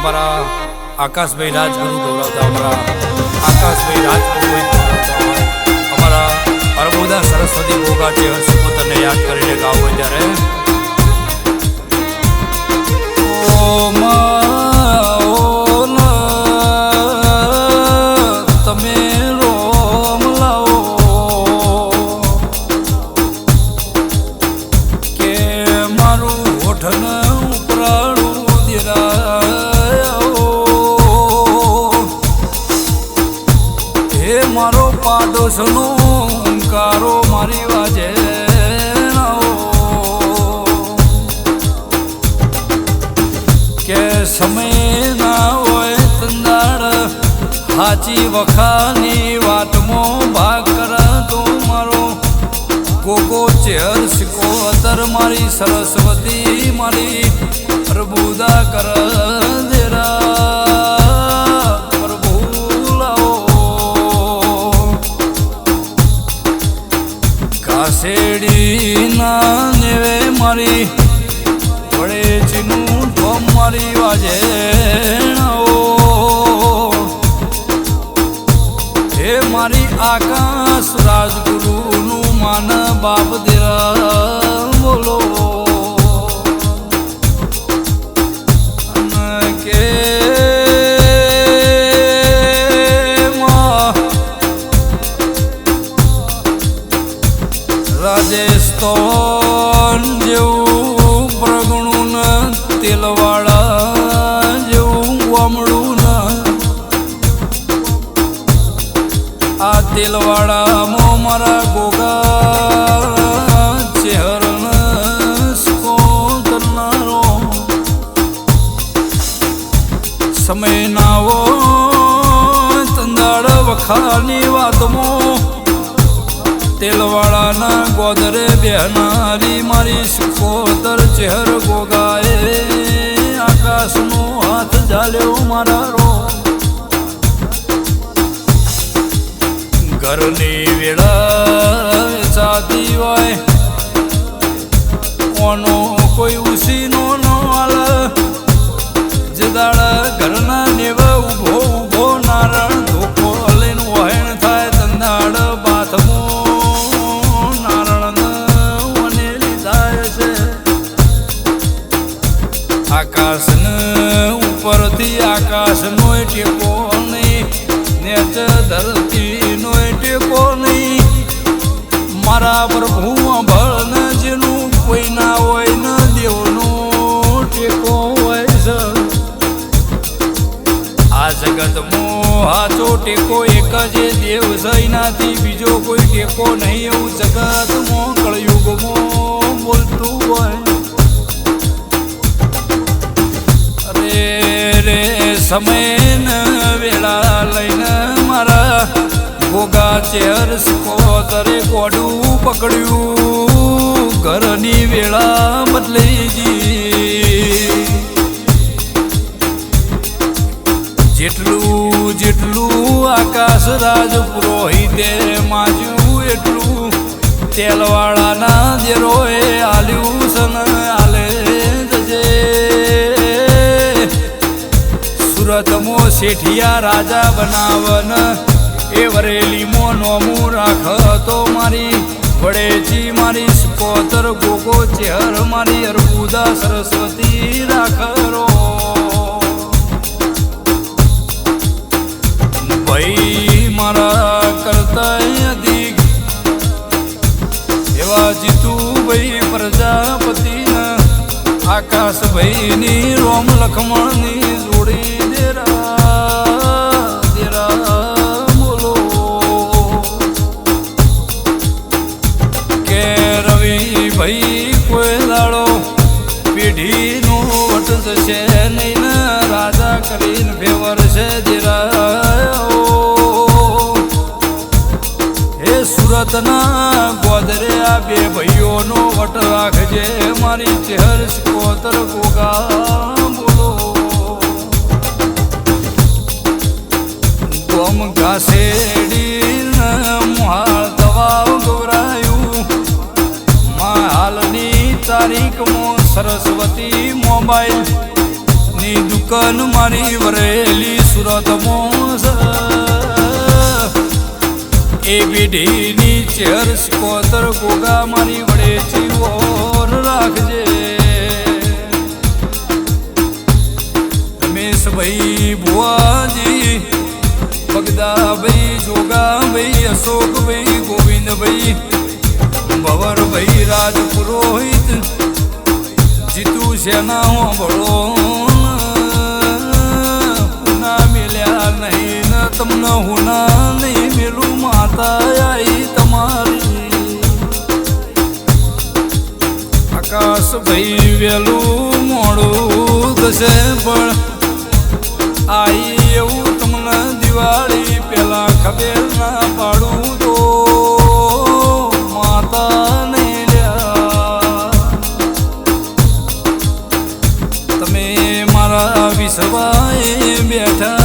અમારા આકાશભાઈ રાજગુરુ ગૌરવતા અમારા આકાશભાઈ રાજગુરુ અમારા અરબોદા સરસ્વતી ભોગાટી હર્ષપોતરને યાદ કરીને ગાવ હોય ત્યારે હે મારો પાડોશનો કારો મારી વાજે કે સમય ના હોય તંદાડ હાચી વખાની વાતમાં ભાગ કર તો મારો કોકો ચેર શીખો અતર, મારી સરસ્વતી, મારી પ્રભુદા કર દેરા. કાસેડી ના નેવે મારી વડે ચીનું ઢોમ મારી વાજે હે મારી આકાશ, રાજગુરુનું માન બાપ દેરા બોલો. જેવું પ્રગણું ન, તેલવાળા જેવું અમળું ન. આ તેલવાળામાં મારા ગોગા ચહેરને સ્કો કરનારો. સમય ના હોય, તંદાળ વખાની વાતમાં તેલવાળાના ગોદરે બેહનારી મારી સુખોતર ચહેર ગોગાએ. આકાશનો હાથ ઝાલ્યો મારા રો ઘરની વેળા વેચાતી હોય. કોનો કોઈ ઉપરથી આકાશનો ટેકો નહીં નેચ ધરતીનો ટેકો નહીં. મારા પ્રભુ ભળ ન જેનું કોઈ ના હોય, ન દેવનો ટેકો હોય છે. આ જગત હાચો ટેકો એક જ દેવ છે, એનાથી બીજો કોઈ ટેકો નહીં એવું જગતમાં રે સમય ને વેળા લઈને મારા ભોગા ચેર સ્કોતરે કોડું પકડ્યું. ઘરની વેળા બદલી જી સુરતમો રાજા બનાવન, એ વરેલીમો નોમું રાખ તો મારી. વડેજી મારી સ્કોતર, ગોગો ચેહર મારી, અર્બુદા સરસ્વતી રાખરો. ભાઈ મારા કરતા અધિક એવા જીતુભાઈ પ્રજાપતિના. આકાશભાઈની રોમ લખમણની જોડી. દેરા હે સુરતના ગોદરે આ બે ભાઈઓનો વટ રાખજે મારી ચહેર કોતર ગોગા બોલો ગોમ ઘાસેડી મુહાળ દવા ગૌરાયું માં હાલની તારીખમાં સરસ્વતી મોબાઈલ. ની દુકાન મારી વરેલી સુરતમાં મોસ એ પેઢીની ચેર કોતર ગોગા મારી વડે ચીવોર રાખજે. રમેશભાઈ ભુવાજી, બગદાભાઈ જોગાભાઈ, અશોકભાઈ ગોવિંદભાઈ ભવરભાઈ રાજ પુરોહિત જીતુ સેના બળો નહીં, ન તમને હુના નહીં મેલું માતા આઈ તમારી. આકાશ ભાઈ વેલું મોડું થશે પણ આઈ એવું તમને દિવાળી પેલા ખબર ના પાડું તો માતા નહીં તમે મારા વિશ્વાએ બેઠા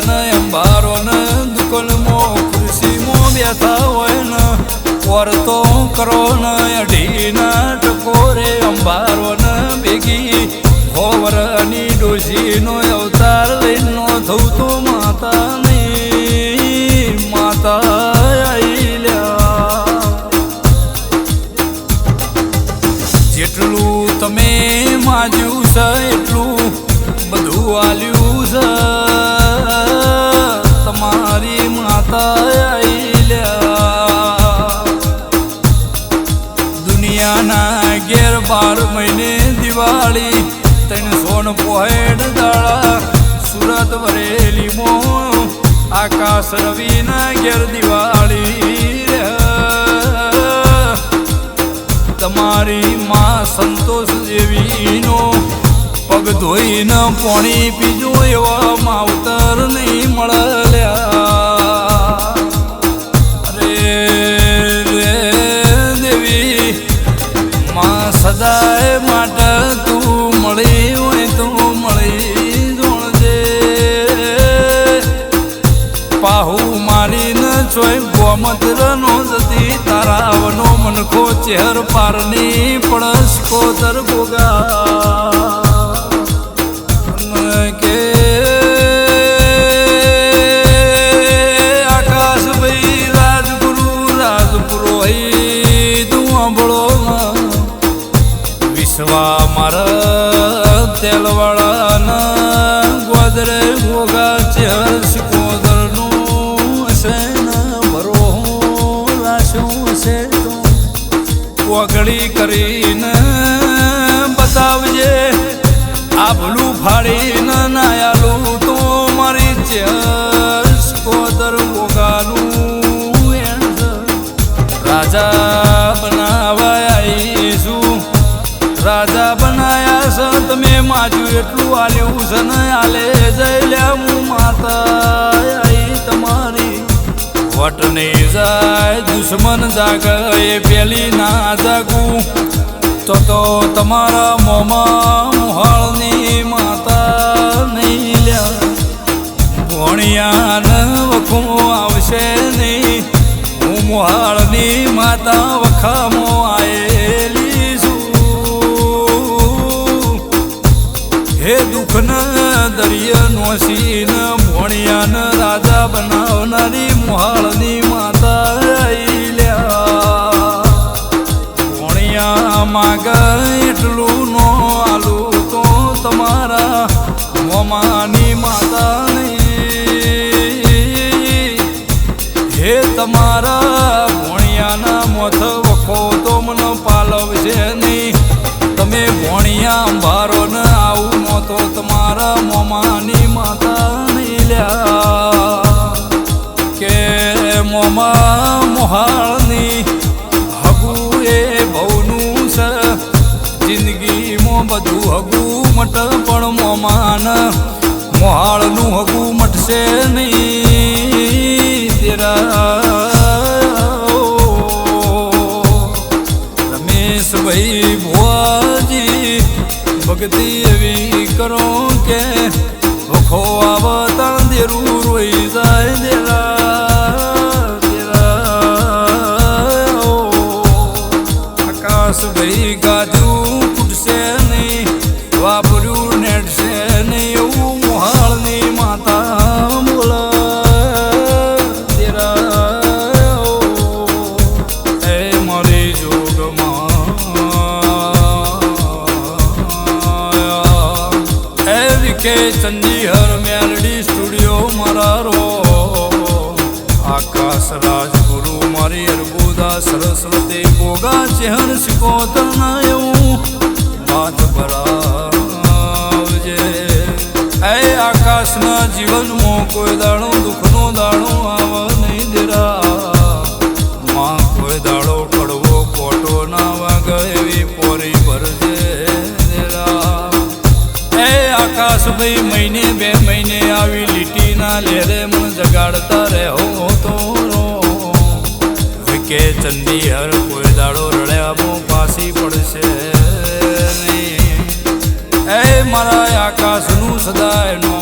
ને અંબારો ને દુકાનમાં ખુરશીમાં બેઠા હોય ને વર્તો કરો ને અઢી ના ટકોરે અંબારો ને ભેગી હોવરની ડોશીનો અવતાર લઈને થવું તો માતા નહીં માતા જેટલું તમે માજ્યું છે એટલું બધું આલ્યું છે. સુરત વરેલીમાં આકાશ રવિના ઘેર દિવાળી. તમારી માં સંતોષ દેવીનો, પગ ધોઈને પોણી પીજો એવા માવતર નહીં મળ્યા ચેહર પારની પડસ કોતર ગોગા ઓગળી કરીને બતાવજે, આ ભૂલું ફાડીને નાયાલું તો મારી ચેહર સિકોદર ગોગાનું એણ રાજા બનાવા આવીશું રાજા બનાયા છે તમે માજુ એટલું આલ્યું છે ને આલે જઈ લે હું માતા વટ નહીં જાય, દુશ્મન જાગ એ પેલી ના જાગું. તો તો તમારા મોમાં મુહાળની માતા નહીં લ્યા. ભોણિયાને વખું આવશે નહીં. હું મોહાળની માતા વખામો માતા લ્યા ભોણિયા માગ એટલું નો આલું તો તમારા મોમાની માતા હે તમારા ભોણિયાના મોથ વખો તો મને પાલવશે નહીં. તમે ભોણિયા અંબારો ને આવું નો તો તમારા મોમાની મટ પણ મોમાન. મોહાળનું હગું મટશે નહીં તેરા. રમેશભાઈ ભુવાજી ભક્તિ એવી કરો કે મારી સરસ્વતી ભોગા ચેહર શિકોતર ના એવું માથ ભરાવજે. એ આકાશના જીવનમાં કોઈ દાડો, દુઃખનો દાડો આવ નહીં દેરા. માં કોઈ દાડો કડવો કોટો ના વાગ એવી પોરી ભરજે દેરા. એ આકાશ ભાઈ મહિને બે મહિને આવી લીટીના લેરે મન જગાડતા રહેવો તો વિકે ચંડી હર કોઈ દાડો રડ્યા પાસી પડશે એ મારા આકાશનું સદાય નો